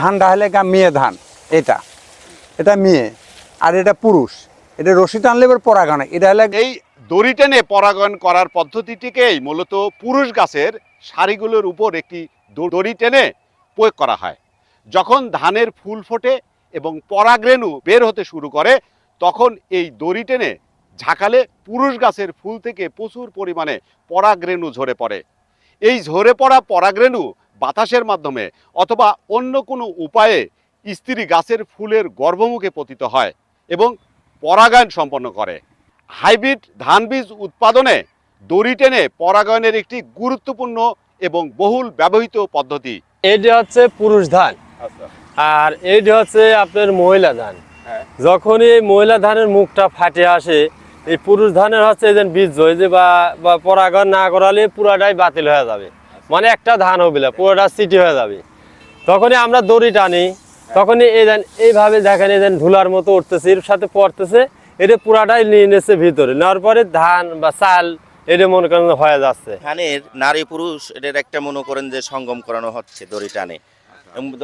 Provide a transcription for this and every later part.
ধানটা হলে গা মেয়ে ধান, এটা। এটা মেয়ে, আর এটা পুরুষ। এটা রশি টানলে এবার পরাগানে এটা হলে এই দড়ি টেনে পরাগায়ন করার পদ্ধতিটিকেই মূলত পুরুষ গাছের সারিগুলোর উপর একটি দড়ি টেনে প্রয়োগ করা হয়। যখন ধানের ফুল ফোটে এবং পরাগরেণু বের হতে শুরু করে, তখন এই দড়ি টেনে ঝাঁকালে পুরুষ গাছের ফুল থেকে প্রচুর পরিমাণে পরাগরেণু ঝরে পড়ে। এই ঝরে পড়া পরাগরেণু বাতাসের মাধ্যমে অথবা অন্য কোনো উপায়ে স্ত্রী গাছের ফুলের গর্ভমুখে পতিত হয় এবং পরাগায়ন সম্পন্ন করে। হাইব্রিড ধান বীজ উৎপাদনে দড়ি টেনে পরাগায়নের একটি গুরুত্বপূর্ণ এবং বহুল ব্যবহৃত পদ্ধতি। এইটা হচ্ছে পুরুষ ধান। আর এইটা হচ্ছে আপনার মহিলা ধান। হ্যাঁ। যখনই এই মহিলা ধানের মুখটা ফাটে আসে এই পুরুষ ধানের হচ্ছে এই যে বীজ হয়ে যে বা বা পরাগণ না করালে পুরাটাই বাতিল হয়ে যাবে। মানে একটা ধান হবে পুরোটা সিটি হয়ে যাবে। তখনই আমরা দড়ি টানি, তখনই এই ধান এইভাবে দেখেন, এই ধান ধুলার মতো উঠতেছে, এর সাথে পড়তেছে, এটা পুরাটাই নিয়ে নিচ্ছে ভিতরে। নেওয়ার পরে ধান বা চাল, এটা মনে করেন হয়ে যাচ্ছে। ধানের নারী পুরুষ এটার একটা মনে করেন যে সঙ্গম করানো হচ্ছে দড়ি টানে।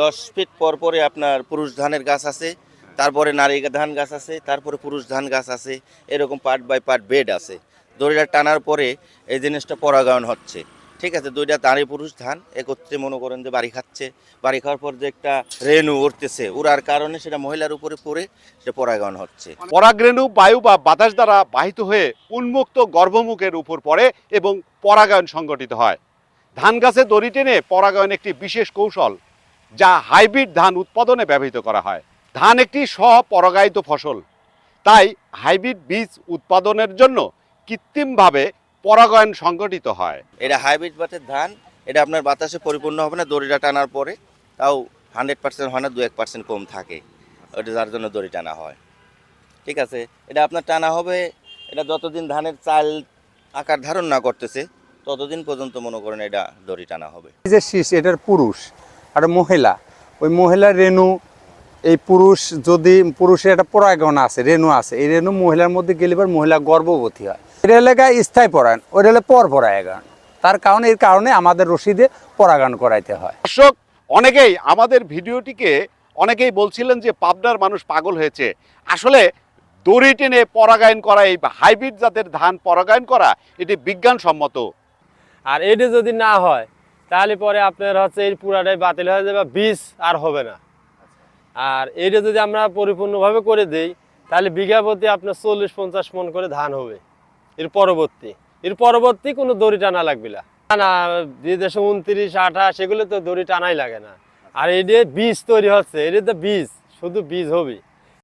দশ ফিট পর পরে আপনার পুরুষ ধানের গাছ আছে, তারপরে নারী ধান গাছ আছে, তারপরে পুরুষ ধান গাছ আছে, এরকম পার্ট বাই পার্ট বেড আছে। দড়িটা টানার পরে এই জিনিসটা পরাগায়ন হচ্ছে। ঠিক আছে, দুইটা নারী পুরুষ ধান একত্রে মনে করেন যে বাড়ি খাচ্ছে। বাড়ি খাওয়ার পর যে একটা রেণু উঠতেছে উড়ার কারণে সেটা মহিলার উপরে পড়ে সেটা পরাগায়ন হচ্ছে। পরাগরেণু, বায়ু বা বাতাস দ্বারা বাহিত হয়ে উন্মুক্ত গর্ভমুখের উপর পড়ে এবং পরাগায়ন সংগঠিত হয়। ধান গাছে দড়ি টেনে পরাগায়ন একটি বিশেষ কৌশল, যা হাইব্রিড ধান উৎপাদনে ব্যবহৃত করা হয়। ধান একটি স্বপরাগায়িত ফসল, তাই হাইব্রিড বীজ উৎপাদনের জন্য কৃত্রিমভাবে পরাগায়ন সংগঠিত হয়। এটা হাইব্রিড বাতের ধান এটা আপনার বাতাসে পরিপূর্ণ হবে না দড়িটা টানার পরে। তাও হান্ড্রেড পার্সেন্ট হয় না দু এক পার্সেন্ট কম থাকে। ওটা যার জন্য দড়ি টানা হয়। ঠিক আছে এটা আপনার টানা হবে এটা যতদিন ধানের চাল আকার ধারণ না করতেছে ততদিন পর্যন্ত মনে করেন এটা দড়ি টানা হবে। এই যে শীষ এটার পুরুষ আর মহিলা ওই মহিলার রেণু এই পুরুষ যদি পুরুষের একটা পরাগণ আছে রেণু আছে এই রেণু মহিলার মধ্যে গেলে এবার মহিলা গর্ভবতী হয়। এটা এলাকায় স্থায়ী পরায়ণ ওইটা হলে পর পরাগায়ন। তার কারণে এর কারণে আমাদের রশিদে পরাগায়ন করাইতে হয়। দর্শক অনেকেই আমাদের ভিডিওটিকে অনেকেই বলছিলেন যে পাবনার মানুষ পাগল হয়েছে। আসলে দড়ি টেনে পরাগায়ন করা এই হাইব্রিড জাতের ধান পরাগায়ন করা এটি বিজ্ঞানসম্মত। আর এটা যদি না হয় তাহলে পরে আপনার হচ্ছে এই পুরাটাই বাতিল হয়ে যাবে বীজ আর হবে না। আর এটা যদি আমরা পরিপূর্ণভাবে করে দেই তাহলে বিঘা প্রতি আপনার চল্লিশ পঞ্চাশ মন করে ধান হবে। এর পরবর্তী। এর পরবর্তী কোনো দড়ি টানা লাগবে না। না দেশে উনত্রিশ, আঠাশ, এগুলো তো দড়ি টানাই লাগে না। আর এটা বীজ তৈরি হচ্ছে এটা তো বীজ, শুধু বীজ হবে